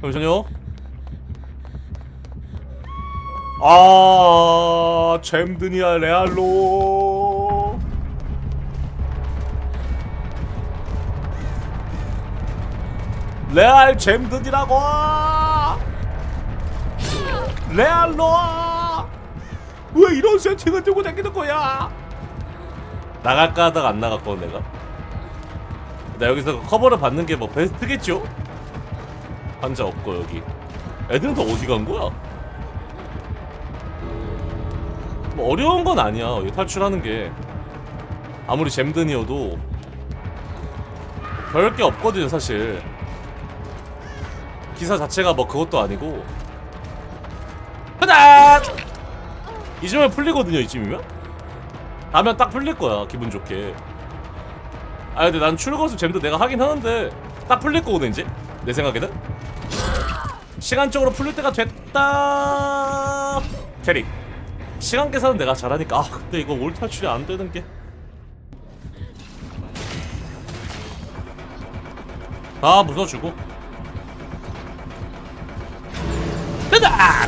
잠시만요. 아, 잼드니아 레알로. 레알 잼드니라고. 레알로. 왜 이런 세팅을 들고 다니는 거야? 나갈까 하다가 안 나갔거든 내가. 나 여기서 커버를 받는 게 뭐 베스트겠죠? 환자 없고 여기. 애들은 다 어디 간 거야? 뭐 어려운 건 아니야. 탈출하는 게. 아무리 잼든이어도 별 게 없거든요 사실. 기사 자체가 뭐 그것도 아니고. 하나 이쯤면 풀리거든요 이쯤이면? 가면 딱 풀릴 거야 기분 좋게. 아 근데 난 출거수 잼도 내가 하긴 하는데 딱 풀릴 거거든 이제. 내 생각에는 시간적으로 풀릴 때가 됐다 캐리 시간 계산은 내가 잘하니까 아 근데 이거 올 탈출이 안 되는 게 아, 무서워주고. 된다!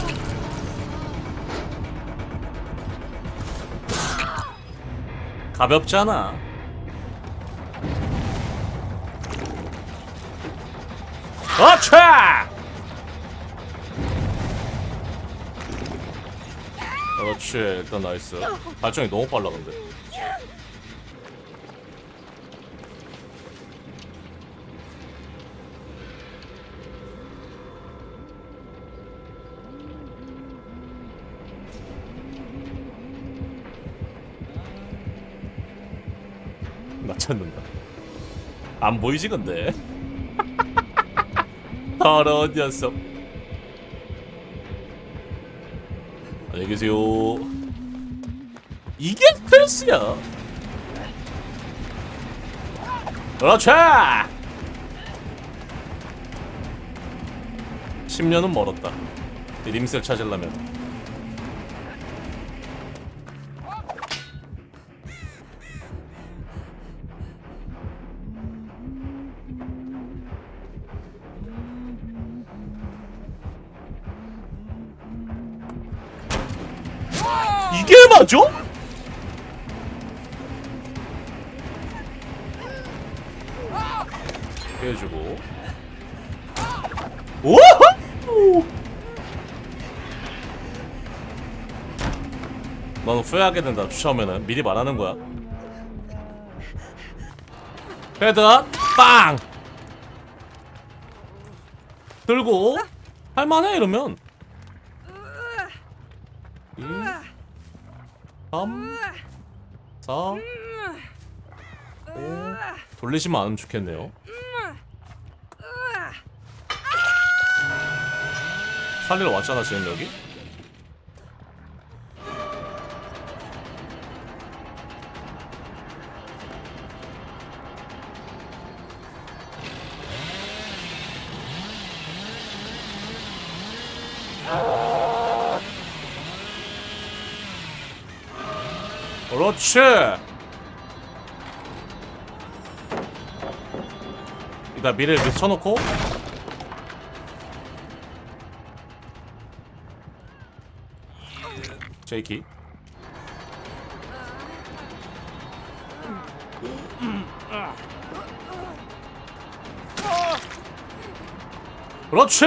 가볍잖아. 어차! 그렇지 일단 나이스. 발전이 너무 빨라 근데. 나 찾는다. 안 보이지 근데? 더러운 녀석 안녕히 계세요. 이게 스텔스야. 그렇지. 10년은 멀었다. 이 림스를 찾으려면. 맞아? 해주고. 오호! 넌 후회하게 된다 주차하면은 미리 말하는 거야. 헤드 빵! 들고 할만해 이러면 3 4 5 돌리시면 않으면 좋겠네요. 살리러 왔잖아 지금 여기 그렇지 일단 이렇게 쳐놓고. 제이키. 그렇지!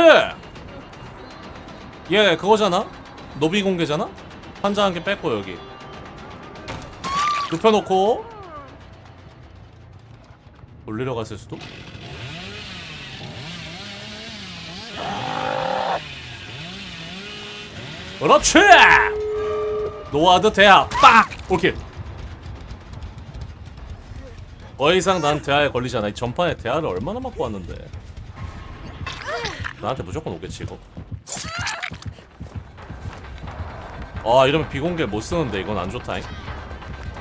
얘 그거잖아? 노비 공개잖아? 환자 한 개 뺐고 여기 눕혀놓고 올리러 갔을 수도? 그렇지! 노아드 대하 빡! 오케이. 더 이상 난 대하에 걸리지 않아. 이 전판에 대하를 얼마나 맞고 왔는데. 나한테 무조건 오겠지 이거. 아 이러면 비공개 못 쓰는데 이건 안 좋다잉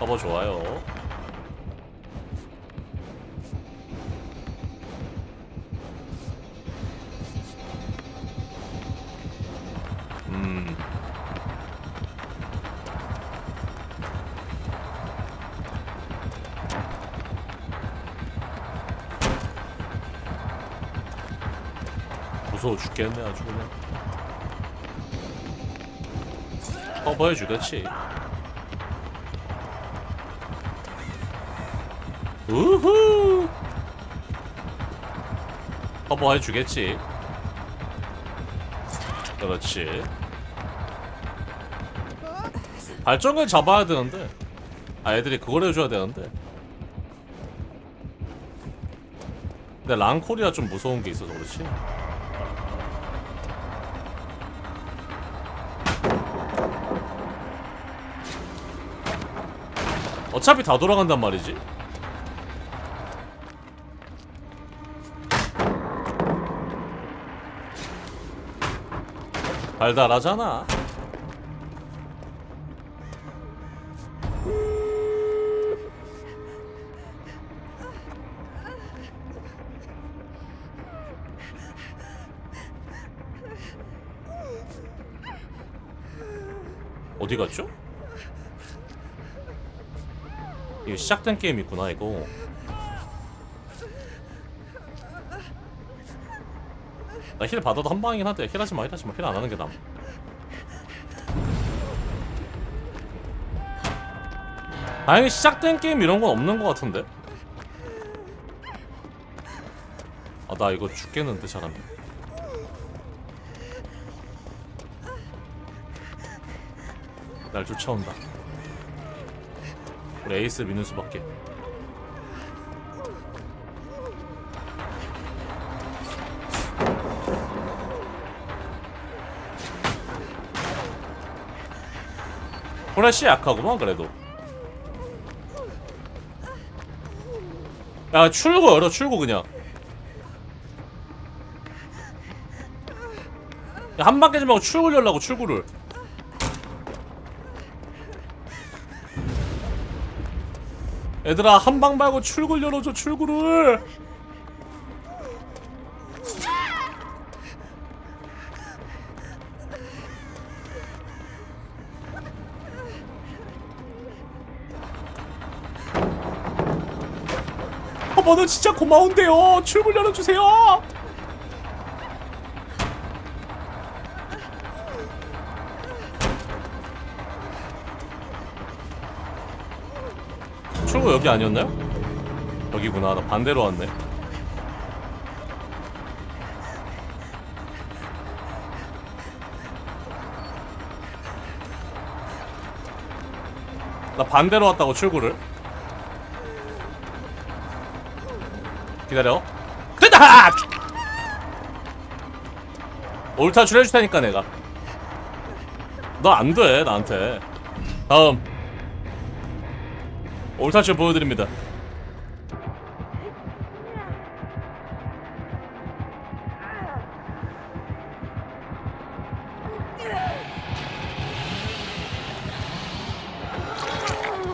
커버 좋아요. 음. 무서워 죽겠네 아주 그냥. 커버해 주겠지 우후! 커버해 주겠지? 그렇지. 발전기를 잡아야 되는데. 아 애들이 그걸 해줘야 되는데. 근데 랑코리아 좀 무서운 게 있어서 그렇지. 어차피 다 돌아간단 말이지 달달하잖아 어디 갔죠? 이게 시작된 게임 있구나 이거 나 힐 받아도 한 방이긴 한데 힐하지마 힐 하지마. 힐 안 하는 게 나아. 다행히 시작된 게임 이런 건 없는 것 같은데? 아 나 이거 죽겠는데 잘하면. 날 쫓아온다. 우리 에이스 미는 수밖에 후레쉬 약하구만 그래도. 야 출구 열어 출구 그냥. 야, 한 바퀴 좀 하고 출구를 열라고 출구를. 얘들아 한 방 말고 출구를 열어줘 출구를 어머는 진짜 고마운데요. 출구 열어주세요. 출구 여기 아니었나요? 여기구나. 나 반대로 왔네. 나 반대로 왔다고 출구를 기다려. 됐다! 올타출 해줄 테니까 내가. 너 안돼 나한테. 다음. 올타출 보여드립니다.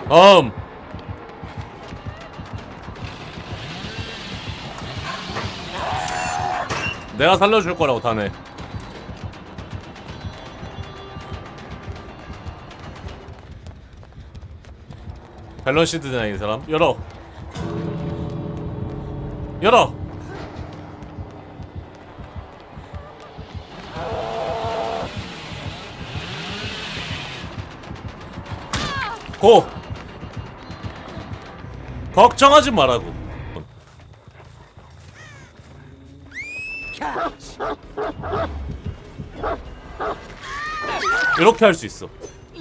다음 내가 살려줄 거라고 다네 밸런시드 되나 이 사람? 열어. 열어. 고. 걱정하지 말라고 이렇게 할 수 있어.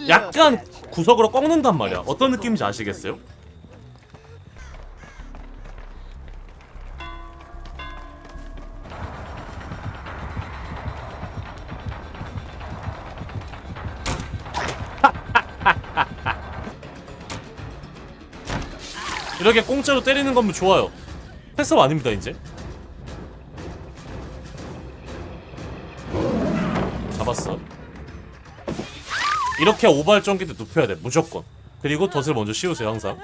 약간 구석으로 꺾는단 말이야. 어떤 느낌인지 아시겠어요? 이렇게 공짜로 때리는 거면 좋아요. 패스업 아닙니다 이제. 잡았어 이렇게 오발전기 때 눕혀야 돼 무조건. 그리고 덫을 먼저 씌우세요 항상.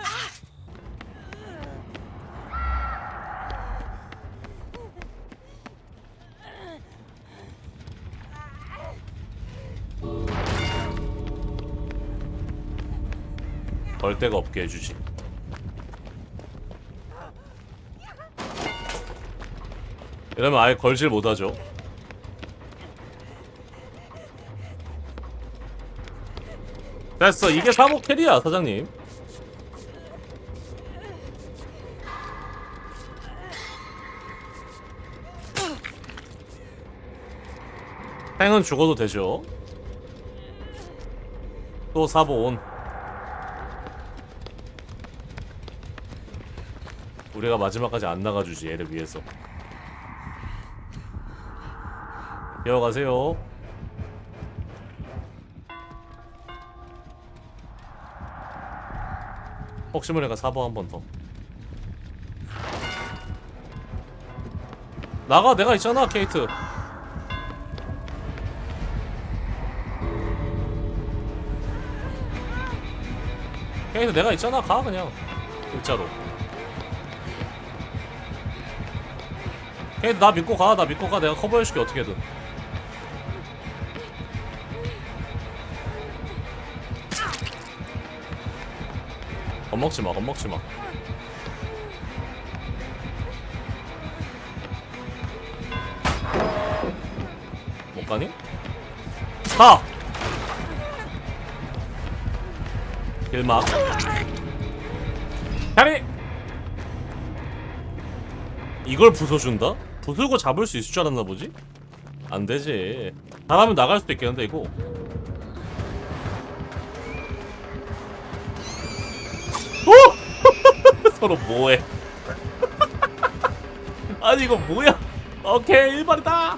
걸 데가 없게 해주지. 이러면 아예 걸질 못하죠 됐어. 이게 사복 캐리야 사장님. 팽은 죽어도 되죠. 또 온. 우리가 마지막까지 안 나가주지 얘를 위해서. 이어가세요 혹시 모르니까 사보 한번 더. 나가 내가 있잖아 케이트. 케이트 내가 있잖아 가 그냥 일자로. 케이트 나 믿고 가나 믿고 가 내가 커버해줄게 어떻게든. 겁먹지 마, 겁먹지 마. 못 가니? 가! 길막. 다리! 이걸 부숴준다? 부수고 잡을 수 있을 줄 알았나 보지? 안 되지. 잘하면 나갈 수도 있겠는데, 이거. 서로 뭐해? 아니 이거 뭐야? 오케이 일발이다.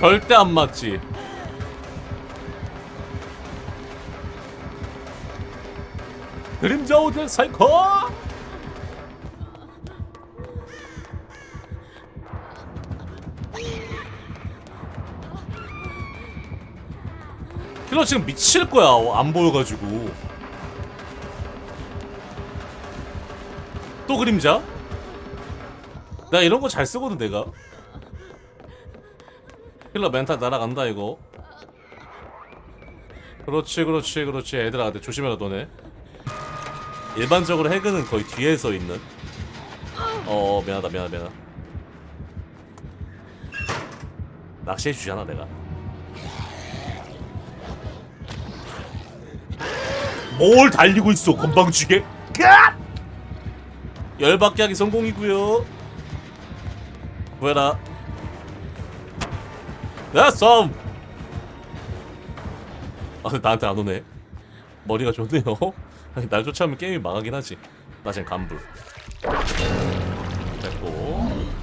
절대 안 맞지. 그림자 오드 사이코. 킬러 지금 미칠 거야. 어, 안 보여가지고. 또 그림자? 나 이런 거 잘 쓰거든 내가. 킬러 멘탈 날아간다 이거. 그렇지 그렇지 그렇지 애들아 근데 조심해라 너네. 일반적으로 해그는 거의 뒤에 서 있는. 어 미안하다 미안하다 미안하다. 낚시해 주잖아 내가. 뭘 달리고 있어 건방지게? 열받게 하기 성공이고요. 뭐해라? 됐어 아 나한테 안 오네. 머리가 좋네요. 날 쫓아오면 게임이 망하긴 하지. 나 지금 간불. 됐고.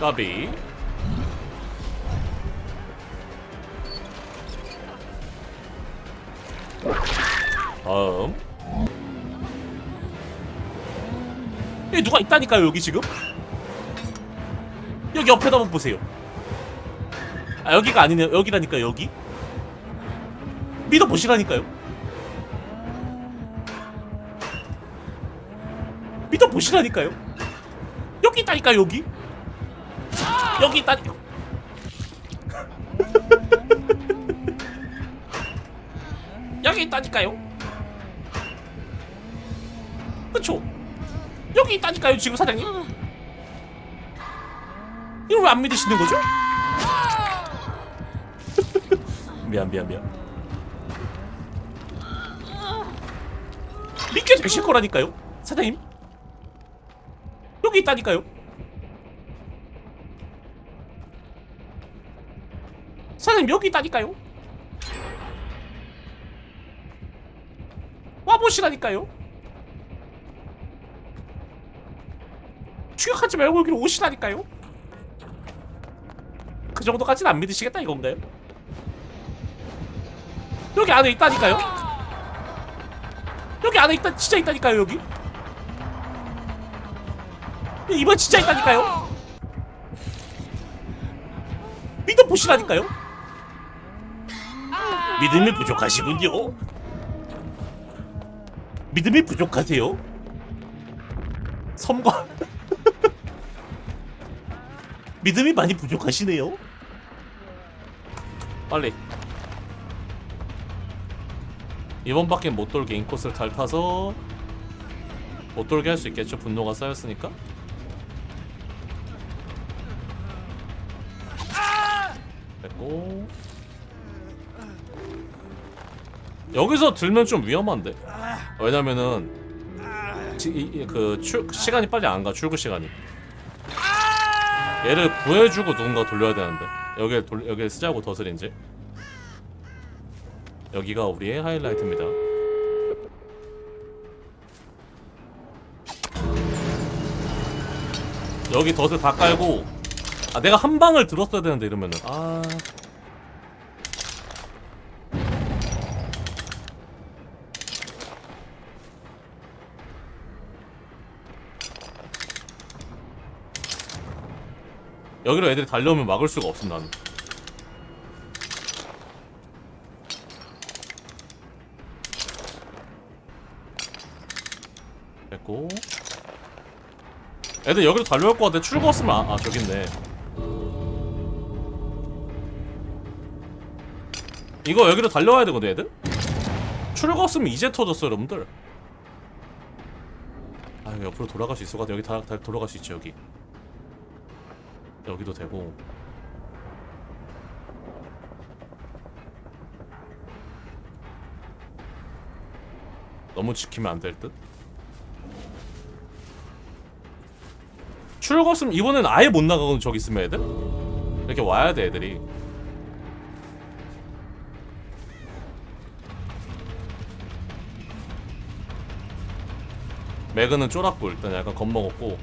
까비 다음. 여기 누가 있다니까요 여기 지금? 여기 옆에다 한번 보세요. 아 여기가 아니네요. 여기라니까 여기. 믿어보시라니까요. 믿어보시라니까요. 여기 있다니까 여기. 여기 있다니까. 여기 있다니까요. 그쵸? 여기 있다니까요, 지금 사장님. 이걸 왜 안 믿으시는 거죠? 미안, 미안, 미안. 믿게 되실 거라니까요, 사장님. 여기 있다니까요. 사장님 여기 있다니까요. 와보시라니까요. 추격하지 말고 여기로 오시라니까요. 그 정도까지는 안 믿으시겠다 이건가요? 여기 안에 있다니까요. 여기 안에 있다 진짜 있다니까요 여기. 이번 진짜 있다니까요. 믿어 보시라니까요. 믿음이 부족하시군요. 믿음이 부족하세요? 섬과 믿음이 많이 부족하시네요. 빨리. 이번 밖에 못 돌게 인코스를 잘 타서 못 돌게 할 수 있겠죠. 분노가 쌓였으니까. 됐고. 여기서 들면 좀 위험한데. 왜냐면은 지, 이, 그 출, 시간이 빨리 안 가. 출근 시간이. 얘를 구해주고 누군가 돌려야 되는데. 여기 돌 여기 쓰자고 더슬인지 여기가 우리의 하이라이트입니다. 여기 덫을 다 깔고 아 내가 한 방을 들었어야 되는데 이러면은. 아 여기로 애들이 달려오면 막을 수가 없음 나는. 됐고. 애들 여기로 달려올 것 같아. 출구 없으면 아, 아 저기 있네. 이거 여기로 달려와야 되거든 애들? 출구 없으면 이제 터졌어 여러분들. 아 옆으로 돌아갈 수 있을 것 같아. 여기 다, 다 돌아갈 수 있지 여기 여기도 되고 너무 지키면 안 될 듯? 출구 없으면 이번엔 아예 못 나가거든 저기 있으면 애들? 이렇게 와야 돼 애들이 매그는 쫄았고 일단 약간 겁먹었고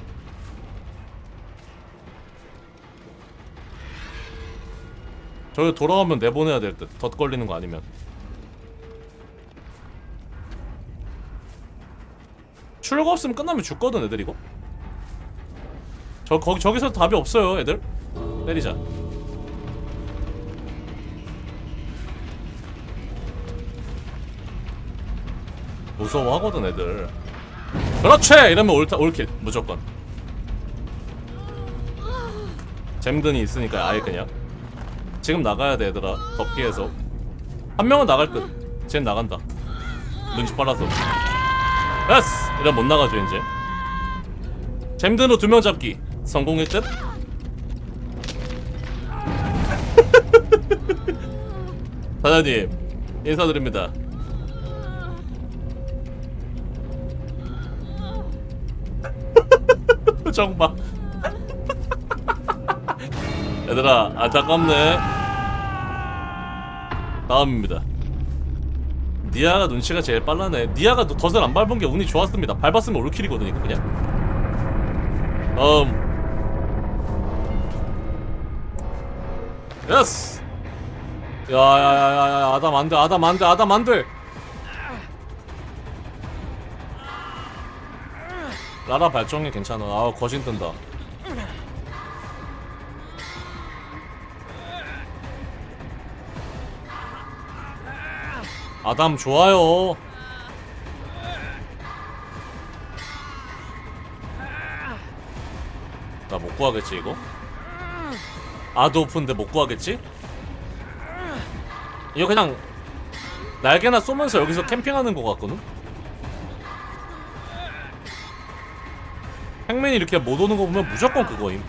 저기 돌아오면 내보내야 될 듯. 덧 걸리는 거 아니면. 출구 없으면 끝나면 죽거든 애들 이거. 저 거기 저기서 답이 없어요 애들. 때리자. 무서워하거든 애들. 그렇지 이러면 올타 올킬 무조건. 잼든이 있으니까 아예 그냥. 지금 나가야 돼 얘들아. 더 피해서. 한 명은 나갈 듯쟨 나간다. 눈치 빨라서. 예스! 이러면 못 나가죠 이제. 잼든으로 두 명 잡기. 성공일 듯? 사장님 인사드립니다. 표정 봐 얘들아 안타깝네 다음입니다. 니아가 눈치가 제일 빨라네. 니아가 또 덫을 안 밟은 게 운이 좋았습니다. 밟았으면 올킬이거든 이거 그냥. 음. 예스! 야야야야야 아담 안돼 아담 안돼 아담 안돼! 라라 발정이 괜찮아. 아 거진 뜬다 아담 좋아요. 나 못 구하겠지 이거? 아드 오픈데 못 구하겠지? 이거 그냥 날개나 쏘면서 여기서 캠핑하는 거 같거든? 행맨이 이렇게 못 오는 거 보면 무조건 그거임.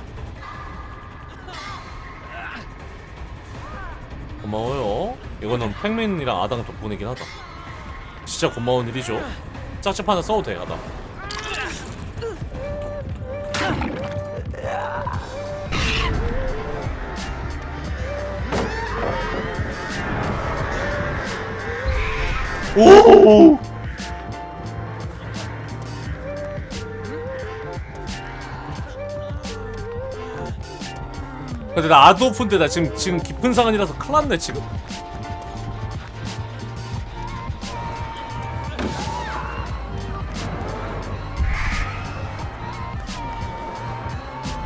이거는 팩맨이랑 아당 덕분이긴 하다. 진짜 고마운 일이죠. 짝집 하나 써도 돼, 아당. 오! 근데 나 아드 오픈데 나 지금 지금 깊은 상황이라서 큰일 났네 지금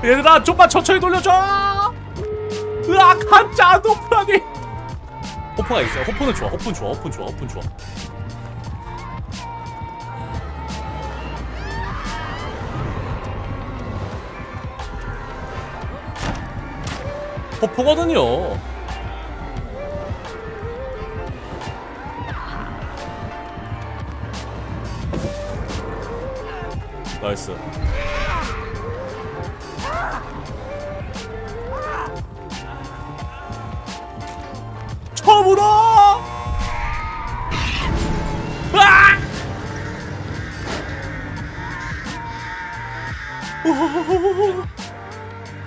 얘들아 좀만 천천히 돌려줘. 으악 한자 오픈하니. 호프가 있어요. 호프는 좋아 호프는 좋아 호프는 좋아 호프는 좋아. 호프거든요. 나이스